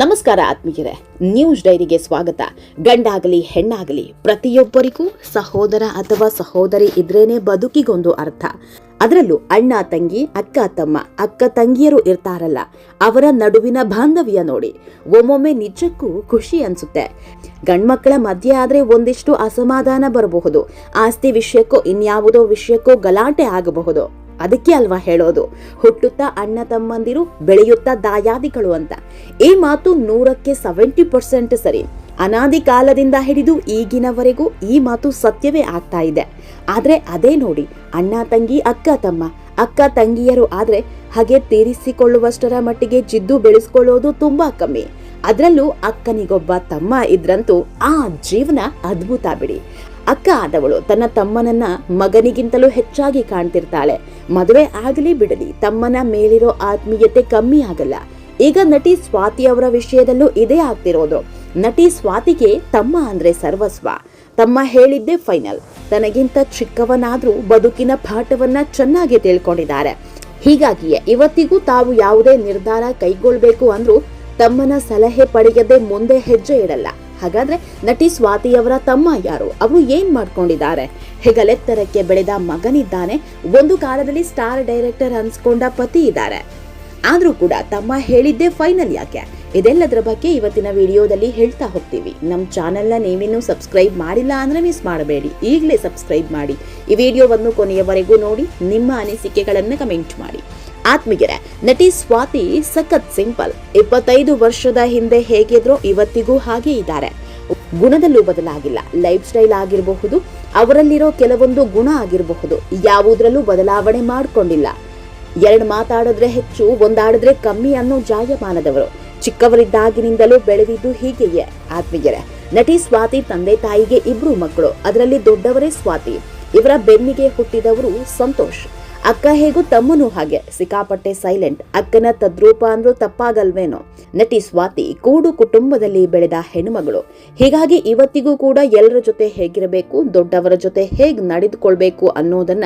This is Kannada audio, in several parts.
ನಮಸ್ಕಾರ ಆತ್ಮೀಯರೇ, ನ್ಯೂಸ್ ಡೈರಿಗೆ ಸ್ವಾಗತ. ಗಂಡಾಗಲಿ, ಹೆಣ್ಣಾಗಲಿ, ಪ್ರತಿಯೊಬ್ಬರಿಗೂ ಸಹೋದರ ಅಥವಾ ಸಹೋದರಿ ಇದ್ರೇನೆ ಬದುಕಿಗೊಂದು ಅರ್ಥ. ಅದರಲ್ಲೂ ಅಣ್ಣ, ತಂಗಿ, ಅಕ್ಕ, ತಮ್ಮ, ಅಕ್ಕ, ತಂಗಿಯರು ಇರ್ತಾರಲ್ಲ, ಅವರ ನಡುವಿನ ಬಾಂಧವ್ಯ ನೋಡಿ. ಒಮ್ಮೊಮ್ಮೆ ನಿಜಕ್ಕೂ ಖುಷಿ ಅನ್ಸುತ್ತೆ. ಗಂಡ್ಮಕ್ಕಳ ಮಧ್ಯೆ ಆದ್ರೆ ಒಂದಿಷ್ಟು ಅಸಮಾಧಾನ ಬರಬಹುದು. ಆಸ್ತಿ ವಿಷಯಕ್ಕೋ, ಇನ್ಯಾವುದೋ ವಿಷಯಕ್ಕೂ ಗಲಾಟೆ ಆಗಬಹುದು. ಅದಕ್ಕೆ ಅಲ್ವಾ ಹೇಳೋದು? ಹುಟ್ಟುತ್ತಾ ಅಣ್ಣ ತಮ್ಮಂದಿರು, ಬೆಳೆಯುತ್ತಾ ದಾಯಾದಿಗಳು ಅಂತ. ಈ ಮಾತು ನೂರಕ್ಕೆ ಸೆವೆಂಟಿ ಪರ್ಸೆಂಟ್ ಸರಿ. ಅನಾದಿ ಕಾಲದಿಂದ ಹಿಡಿದು ಈಗಿನವರೆಗೂ ಈ ಮಾತು ಸತ್ಯವೇ ಆಗ್ತಾ ಇದೆ. ಆದ್ರೆ ಅದೇ ನೋಡಿ, ಅಣ್ಣ ತಂಗಿ, ಅಕ್ಕ ತಮ್ಮ. ಅಕ್ಕ ತಂಗಿಯರು ಆದ್ರೆ ಹಾಗೆ ತೀರಿಸಿಕೊಳ್ಳುವಷ್ಟರ ಮಟ್ಟಿಗೆ ಜಿದ್ದು ಬೆಳೆಸ್ಕೊಳ್ಳೋದು ತುಂಬಾ ಕಮ್ಮಿ. ಅದರಲ್ಲೂ ಅಕ್ಕನಿಗೊಬ್ಬ ತಮ್ಮ ಇದ್ರಂತೂ ಆ ಜೀವನ ಅದ್ಭುತ ಬಿಡಿ. ಅಕ್ಕ ಆದವಳು ತನ್ನ ತಮ್ಮನನ್ನ ಮಗನಿಗಿಂತಲೂ ಹೆಚ್ಚಾಗಿ ಕಾಣ್ತಿರ್ತಾಳೆ. ಮದುವೆ ಆಗಲಿ ಬಿಡಲಿ, ತಮ್ಮನ ಮೇಲಿರೋ ಆತ್ಮೀಯತೆ ಕಮ್ಮಿ ಆಗಲ್ಲ. ಈಗ ನಟಿ ಸ್ವಾತಿ ಅವರ ವಿಷಯದಲ್ಲೂ ಇದೇ ಆಗ್ತಿರೋದು. ನಟಿ ಸ್ವಾತಿಗೆ ತಮ್ಮ ಅಂದ್ರೆ ಸರ್ವಸ್ವ. ತಮ್ಮ ಹೇಳಿದ್ದೆ ಫೈನಲ್. ತನಗಿಂತ ಚಿಕ್ಕವನಾದ್ರೂ ಬದುಕಿನ ಪಾಠವನ್ನ ಚೆನ್ನಾಗಿ ತಿಳ್ಕೊಂಡಿದ್ದಾರೆ. ಹೀಗಾಗಿಯೇ ಇವತ್ತಿಗೂ ತಾವು ಯಾವುದೇ ನಿರ್ಧಾರ ಕೈಗೊಳ್ಬೇಕು ಅಂದ್ರೂ ತಮ್ಮನ ಸಲಹೆ ಪಡೆಯದೆ ಮುಂದೆ ಹೆಜ್ಜೆ ಇಡಲ್ಲ. ಹಾಗಾದ್ರೆ ನಟಿ ಸ್ವಾತಿಯವರ ತಮ್ಮ ಯಾರು? ಅವರು ಏನ್ ಮಾಡ್ಕೊಂಡಿದ್ದಾರೆ? ಹೆಗಲೆತ್ತರಕ್ಕೆ ಬೆಳೆದ ಮಗನಿದ್ದಾನೆ. ಒಂದು ಕಾಲದಲ್ಲಿ ಸ್ಟಾರ್ ಡೈರೆಕ್ಟರ್ ಅನ್ಸ್ಕೊಂಡ ಪತಿ ಇದ್ದಾರೆ. ಆದರೂ ಕೂಡ ತಮ್ಮ ಹೇಳಿದ್ದೇ ಫೈನಲ್ ಯಾಕೆ? ಇದೆಲ್ಲದರ ಬಗ್ಗೆ ಇವತ್ತಿನ ವಿಡಿಯೋದಲ್ಲಿ ಹೇಳ್ತಾ ಹೋಗ್ತೀವಿ. ನಮ್ಮ ಚಾನೆಲ್ನ ನೀವಿನ್ನೂ ಸಬ್ಸ್ಕ್ರೈಬ್ ಮಾಡಿಲ್ಲ ಅಂದರೆ ಮಿಸ್ ಮಾಡಬೇಡಿ. ಈಗಲೇ ಸಬ್ಸ್ಕ್ರೈಬ್ ಮಾಡಿ. ಈ ವಿಡಿಯೋವನ್ನು ಕೊನೆಯವರೆಗೂ ನೋಡಿ, ನಿಮ್ಮ ಅನಿಸಿಕೆಗಳನ್ನು ಕಮೆಂಟ್ ಮಾಡಿ. ಆತ್ಮೀಯರೇ ನಟಿ ಸ್ವಾತಿ ಸಖತ್ ಸಿಂಪಲ್. ಇಪ್ಪತ್ತೈದು ವರ್ಷದ ಹಿಂದೆ ಹೇಗಿದ್ರೋ ಇವತ್ತಿಗೂ ಹಾಗೆ ಇದ್ದಾರೆ. ಗುಣದಲ್ಲೂ ಬದಲಾಗಿಲ್ಲ. ಲೈಫ್ ಸ್ಟೈಲ್ ಆಗಿರಬಹುದು, ಅವರಲ್ಲಿರೋ ಕೆಲವೊಂದು ಗುಣ ಆಗಿರಬಹುದು. ಯಾವುದ್ರಲ್ಲೂ ಬದಲಾವಣೆ ಮಾಡ್ಕೊಂಡಿಲ್ಲ. ಎರಡು ಮಾತಾಡಿದ್ರೆ ಹೆಚ್ಚು, ಒಂದಾಡಿದ್ರೆ ಕಮ್ಮಿ ಅನ್ನೋ ಜಾಯಮಾನದವರು. ಚಿಕ್ಕವರಿದ್ದಾಗಿನಿಂದಲೂ ಬೆಳೆದಿದ್ದು ಹೀಗೆಯೇ, ಆತ್ಮೀಯರೇ. ನಟಿ ಸ್ವಾತಿ ತಂದೆ ತಾಯಿಗೆ ಇಬ್ರು ಮಕ್ಕಳು. ಅದರಲ್ಲಿ ದೊಡ್ಡವರೇ ಸ್ವಾತಿ. ಇವರ ಬೆನ್ನಿಗೆ ಹುಟ್ಟಿದವರು ಸಂತೋಷ್. ಅಕ್ಕ ಹೇಗೂ ತಮ್ಮನೂ ಹಾಗೆ. ಸಿಕ್ಕಾಪಟ್ಟೆ ಸೈಲೆಂಟ್ ಅಕ್ಕನ ತದ್ರೂಪ ಅಂದ್ರೂ ತಪ್ಪಾಗಲ್ವೇನೋ. ನಟಿ ಸ್ವಾತಿ ಕೂಡು ಕುಟುಂಬದಲ್ಲಿ ಬೆಳೆದ ಹೆಣ್ಮಗಳು ಹೀಗಾಗಿ ಇವತ್ತಿಗೂ ಕೂಡ ಎಲ್ಲರ ಜೊತೆ ಹೇಗಿರಬೇಕು, ದೊಡ್ಡವರ ಜೊತೆ ಹೇಗೆ ನಡೆದುಕೊಳ್ಬೇಕು ಅನ್ನೋದನ್ನ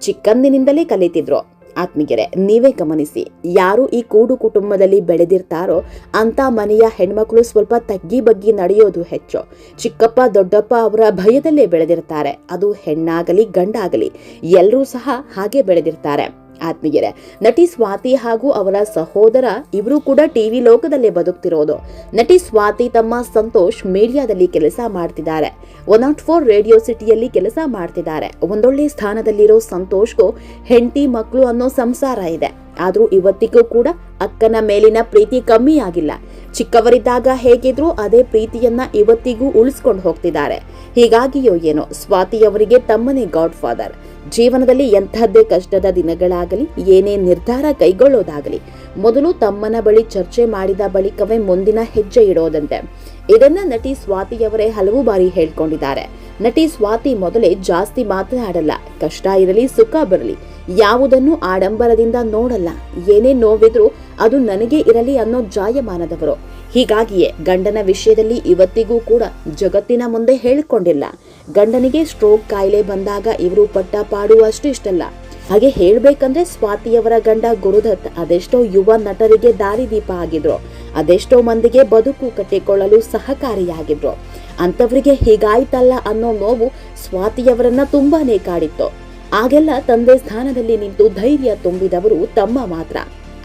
ಚಿಕ್ಕಂದಿನಿಂದಲೇ ಕಲಿತಿದ್ರು. ಆತ್ಮೀಯರೇ, ನೀವೇ ಗಮನಿಸಿ, ಯಾರು ಈ ಕೂಡು ಕುಟುಂಬದಲ್ಲಿ ಬೆಳೆದಿರ್ತಾರೋ ಅಂತ ಮನೆಯ ಹೆಣ್ಮಕ್ಳು ಸ್ವಲ್ಪ ತಗ್ಗಿ ಬಗ್ಗಿ ನಡೆಯೋದು ಹೆಚ್ಚು. ಚಿಕ್ಕಪ್ಪ, ದೊಡ್ಡಪ್ಪ ಅವರ ಭಯದಲ್ಲೇ ಬೆಳೆದಿರ್ತಾರೆ. ಅದು ಹೆಣ್ಣಾಗಲಿ ಗಂಡಾಗಲಿ, ಎಲ್ಲರೂ ಸಹ ಹಾಗೆ ಬೆಳೆದಿರ್ತಾರೆ. ಆತ್ಮೀಯರೇ, ನಟಿ ಸ್ವಾತಿ ಹಾಗೂ ಅವರ ಸಹೋದರ ಇವರು ಕೂಡ ಟಿವಿ ಲೋಕದಲ್ಲೇ ಬದುಕ್ತಿರೋದು. ನಟಿ ಸ್ವಾತಿ ತಮ್ಮ ಸಂತೋಷ್ ಮೀಡಿಯಾದಲ್ಲಿ ಕೆಲಸ ಮಾಡ್ತಿದ್ದಾರೆ. ಒನ್ ನಾಟ್ ಫೋರ್ ರೇಡಿಯೋ ಸಿಟಿಯಲ್ಲಿ ಕೆಲಸ ಮಾಡ್ತಿದ್ದಾರೆ. ಒಂದೊಳ್ಳೆ ಸ್ಥಾನದಲ್ಲಿರೋ ಸಂತೋಷ್ಗೂ ಹೆಂಡತಿ ಮಕ್ಕಳು ಅನ್ನೋ ಸಂಸಾರ ಇದೆ. ಆದ್ರೂ ಇವತ್ತಿಗೂ ಕೂಡ ಅಕ್ಕನ ಮೇಲಿನ ಪ್ರೀತಿ ಕಮ್ಮಿ ಆಗಿಲ್ಲ ಚಿಕ್ಕವರಿದ್ದಾಗ ಹೇಗಿದ್ರು ಅದೇ ಪ್ರೀತಿಯನ್ನ ಇವತ್ತಿಗೂ ಉಳಿಸ್ಕೊಂಡು ಹೋಗ್ತಿದ್ದಾರೆ. ಹೀಗಾಗಿಯೋ ಏನೋ ಸ್ವಾತಿಯವರಿಗೆ ತಮ್ಮನೇ ಗಾಡ್ ಫಾದರ್. ಜೀವನದಲ್ಲಿ ಎಂಥದ್ದೇ ಕಷ್ಟದ ದಿನಗಳಾಗಲಿ, ಏನೇ ನಿರ್ಧಾರ ಕೈಗೊಳ್ಳೋದಾಗಲಿ, ಮೊದಲು ತಮ್ಮನ ಬಳಿ ಚರ್ಚೆ ಮಾಡಿದ ಬಳಿಕವೇ ಮುಂದಿನ ಹೆಜ್ಜೆ ಇಡೋದಂತೆ. ಇದನ್ನ ನಟಿ ಸ್ವಾತಿಯವರೇ ಹಲವು ಬಾರಿ ಹೇಳ್ಕೊಂಡಿದ್ದಾರೆ. ನಟಿ ಸ್ವಾತಿ ಮೊದಲೇ ಜಾಸ್ತಿ ಮಾತನಾಡಲ್ಲ. ಕಷ್ಟ ಇರಲಿ, ಸುಖ ಬರಲಿ. ಯಾವುದನ್ನು ಆಡಂಬರದಿಂದ ನೋಡಲ್ಲ. ಏನೇ ನೋವಿದ್ರೂ ಅದು ನನಗೆ ಇರಲಿ ಅನ್ನೋ ಜಾಯಮಾನದವರು. ಹೀಗಾಗಿಯೇ ಗಂಡನ ವಿಷಯದಲ್ಲಿ ಇವತ್ತಿಗೂ ಕೂಡ ಜಗತ್ತಿನ ಮುಂದೆ ಹೇಳಿಕೊಂಡಿಲ್ಲ. ಗಂಡನಿಗೆ ಸ್ಟ್ರೋಕ್ ಕಾಯಿಲೆ ಬಂದಾಗ ಇವರು ಪಟ್ಟ ಪಾಡುವಷ್ಟು ಇಷ್ಟಲ್ಲ. ಹಾಗೆ ಹೇಳಬೇಕಂದ್ರೆ ಸ್ವಾತಿಯವರ ಗಂಡ ಗುರುದತ್ ಅದೆಷ್ಟೋ ಯುವ ನಟರಿಗೆ ದಾರಿದೀಪ ಆಗಿದ್ರು. ಅದೆಷ್ಟೋ ಮಂದಿಗೆ ಬದುಕು ಕಟ್ಟಿಕೊಳ್ಳಲು ಸಹಕಾರಿಯಾಗಿದ್ರು. ಅಂತವರಿಗೆ ಹೀಗಾಯ್ತಲ್ಲ ಅನ್ನೋ ನೋವು ಸ್ವಾತಿಯವರನ್ನ ತುಂಬಾನೇ ಕಾಡಿತ್ತು. ಆಗೆಲ್ಲ ತಂದೆ ಸ್ಥಾನದಲ್ಲಿ ನಿಂತು ಧೈರ್ಯ ತುಂಬಿದವರು ತಮ್ಮ ಮಾತ್ರ.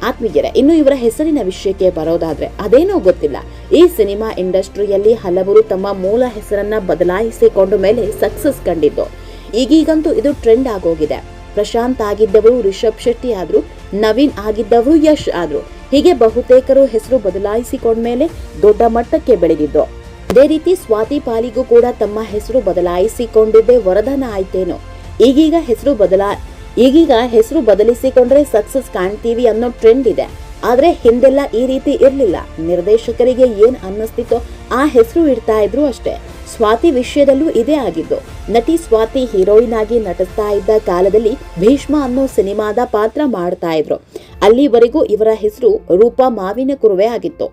ಆತ್ಮೀಯರೇ, ಇನ್ನು ಇವರ ಹೆಸರಿನ ವಿಷಯಕ್ಕೆ ಬರೋದಾದ್ರೆ ಅದೇನೋ ಗೊತ್ತಿಲ್ಲ. ಈ ಸಿನಿಮಾ ಇಂಡಸ್ಟ್ರಿಯಲ್ಲಿ ಹಲವರು ತಮ್ಮ ಮೂಲ ಹೆಸರನ್ನ ಬದಲಾಯಿಸಿಕೊಂಡ ಮೇಲೆ ಸಕ್ಸಸ್ ಕಂಡಿದ್ದು. ಈಗೀಗಂತೂ ಇದು ಟ್ರೆಂಡ್ ಆಗೋಗಿದೆ. ಪ್ರಶಾಂತ್ ಆಗಿದ್ದವರು ರಿಷಬ್ ಶೆಟ್ಟಿ ಆದ್ರು, ನವೀನ್ ಆಗಿದ್ದವರು ಯಶ್ ಆದ್ರು, ಹೀಗೆ ಬಹುತೇಕರು ಹೆಸರು ಬದಲಾಯಿಸಿಕೊಂಡ ಮೇಲೆ ದೊಡ್ಡ ಮಟ್ಟಕ್ಕೆ ಬೆಳೆದಿದ್ದು. ಅದೇ ರೀತಿ ಸ್ವಾತಿ ಪಾಲಿಗೂ ಕೂಡ ತಮ್ಮ ಹೆಸರು ಬದಲಾಯಿಸಿಕೊಂಡಿದ್ದೇ ವರದಾನ ಆಯ್ತೇನೋ. ಈಗೀಗ ಹೆಸರು ಬದಲಾ, ಈಗೀಗ ಹೆಸರು ಬದಲಿಸಿಕೊಂಡ್ರೆ ಸಕ್ಸಸ್ ಕಾಣ್ತೀವಿ ಅನ್ನೋ ಟ್ರೆಂಡ್ ಇದೆ. ಆದ್ರೆ ಹಿಂದೆಲ್ಲ ಈ ರೀತಿ ಇರ್ಲಿಲ್ಲ. ನಿರ್ದೇಶಕರಿಗೆ ಏನ್ ಅನ್ನಿಸ್ತಿತ್ತೋ ಆ ಹೆಸರು ಇಡ್ತಾ ಇದ್ರು ಅಷ್ಟೇ. ಸ್ವಾತಿ ವಿಷಯದಲ್ಲೂ ಇದೇ ಆಗಿದ್ದು. ನಟಿ ಸ್ವಾತಿ ಹೀರೋಯಿನ್ ಆಗಿ ನಟಿಸ್ತಾ ಇದ್ದ ಕಾಲದಲ್ಲಿ ಭೀಷ್ಮ ಅನ್ನೋ ಸಿನಿಮಾದ ಪಾತ್ರ ಮಾಡ್ತಾ ಇದ್ರು. ಅಲ್ಲಿವರೆಗೂ ಇವರ ಹೆಸರು ರೂಪಾ ಮಾವಿನ ಕುರುವೆ ಆಗಿತ್ತು.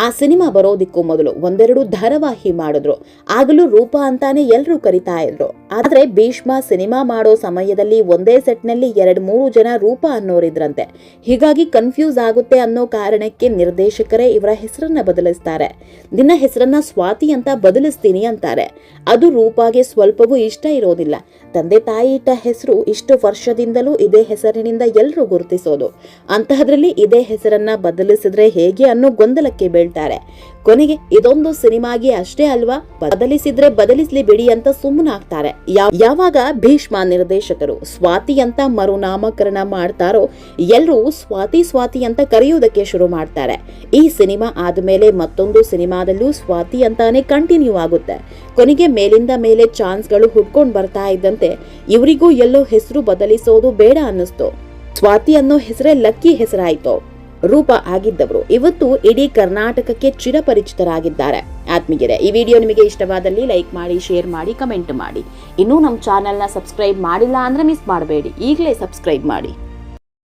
ಆ ಸಿನಿಮಾ ಬರೋದಿಕ್ಕೂ ಮೊದಲು ಒಂದೆರಡು ಧಾರಾವಾಹಿ ಮಾಡಿದ್ರು. ಆಗಲೂ ರೂಪ ಅಂತಾನೆ ಎಲ್ಲರೂ ಕರಿತಾ ಇದ್ರು. ಆದ್ರೆ ಭೀಷ್ಮ ಸಿನಿಮಾ ಮಾಡೋ ಸಮಯದಲ್ಲಿ ಒಂದೇ ಸೆಟ್ನಲ್ಲಿ ಎರಡ್ ಮೂರು ಜನ ರೂಪ ಅನ್ನೋರಿದ್ರಂತೆ. ಹೀಗಾಗಿ ಕನ್ಫ್ಯೂಸ್ ಆಗುತ್ತೆ ಅನ್ನೋ ಕಾರಣಕ್ಕೆ ನಿರ್ದೇಶಕರೇ ಇವರ ಹೆಸರನ್ನ ಬದಲಿಸ್ತಾರೆ. ನಿನ್ನ ಹೆಸರನ್ನ ಸ್ವಾತಿ ಅಂತ ಬದಲಿಸ್ತೀನಿ ಅಂತಾರೆ. ಅದು ರೂಪಾಗೆ ಸ್ವಲ್ಪವೂ ಇಷ್ಟ ಇರೋದಿಲ್ಲ. ತಂದೆ ತಾಯಿ ಇಟ್ಟ ಹೆಸರು ಇಷ್ಟು ವರ್ಷದಿಂದಲೂ ಇದೇ ಹೆಸರಿನಿಂದ ಎಲ್ಲರೂ ಗುರುತಿಸೋದು. ಅಂತಹದ್ರಲ್ಲಿ ಇದೇ ಹೆಸರನ್ನ ಬದಲಿಸಿದ್ರೆ ಹೇಗೆ ಅನ್ನೋ ಗೊಂದಲಕ್ಕೆ ಬೀಳ್ತಾರೆ ಕೊನೆಗೆ, ಇದೊಂದು ಸಿನಿಮಾಗೆ ಅಷ್ಟೇ ಅಲ್ವಾ? ಬದಲಿಸಿದ್ರೆ ಬದಲಿಸ್ಲಿ ಬಿಡಿ ಅಂತ ಸುಮ್ಮನಾಗ್ತಾರೆ ಯಾವಾಗ ಭೀಷ್ಮ ನಿರ್ದೇಶಕರು ಸ್ವಾತಿ ಅಂತ ಮರುನಾಮಕರಣ ಮಾಡ್ತಾರೋ ಎಲ್ಲರೂ ಸ್ವಾತಿ ಸ್ವಾತಿ ಅಂತ ಕರೆಯೋದಕ್ಕೆ ಶುರು ಮಾಡ್ತಾರೆ. ಈ ಸಿನಿಮಾ ಆದ್ಮೇಲೆ ಮತ್ತೊಂದು ಸಿನಿಮಾದಲ್ಲೂ ಸ್ವಾತಿ ಅಂತಾನೆ ಕಂಟಿನ್ಯೂ ಆಗುತ್ತೆ. ಕೊನೆಗೆ ಮೇಲಿಂದ ಮೇಲೆ ಚಾನ್ಸ್ಗಳು ಹುಡ್ಕೊಂಡ್ ಬರ್ತಾ ಇದ್ದಂತೆ ಇವರಿಗೂ ಎಲ್ಲೋ ಹೆಸರು ಬದಲಿಸೋದು ಬೇಡ ಅನ್ನಿಸ್ತು. ಸ್ವಾತಿ ಅನ್ನೋ ಹೆಸರೇ ಲಕ್ಕಿ ಹೆಸರಾಯ್ತು. ರೂಪ ಆಗಿದ್ದವರು. ಇವತ್ತು ಇಡೀ ಕರ್ನಾಟಕಕ್ಕೆ ಚಿರಪರಿಚಿತರಾಗಿದ್ದಾರೆ. ಆತ್ಮೀಯರೇ, ಈ ವಿಡಿಯೋ ನಿಮಗೆ ಇಷ್ಟವಾದಲ್ಲಿ ಲೈಕ್ ಮಾಡಿ, ಶೇರ್ ಮಾಡಿ, ಕಮೆಂಟ್ ಮಾಡಿ. ಇನ್ನೂ ನಮ್ಮ ಚಾನೆಲ್ನ ಸಬ್ಸ್ಕ್ರೈಬ್ ಮಾಡಿಲ್ಲ ಅಂದರೆ ಮಿಸ್ ಮಾಡಬೇಡಿ. ಈಗಲೇ ಸಬ್ಸ್ಕ್ರೈಬ್ ಮಾಡಿ.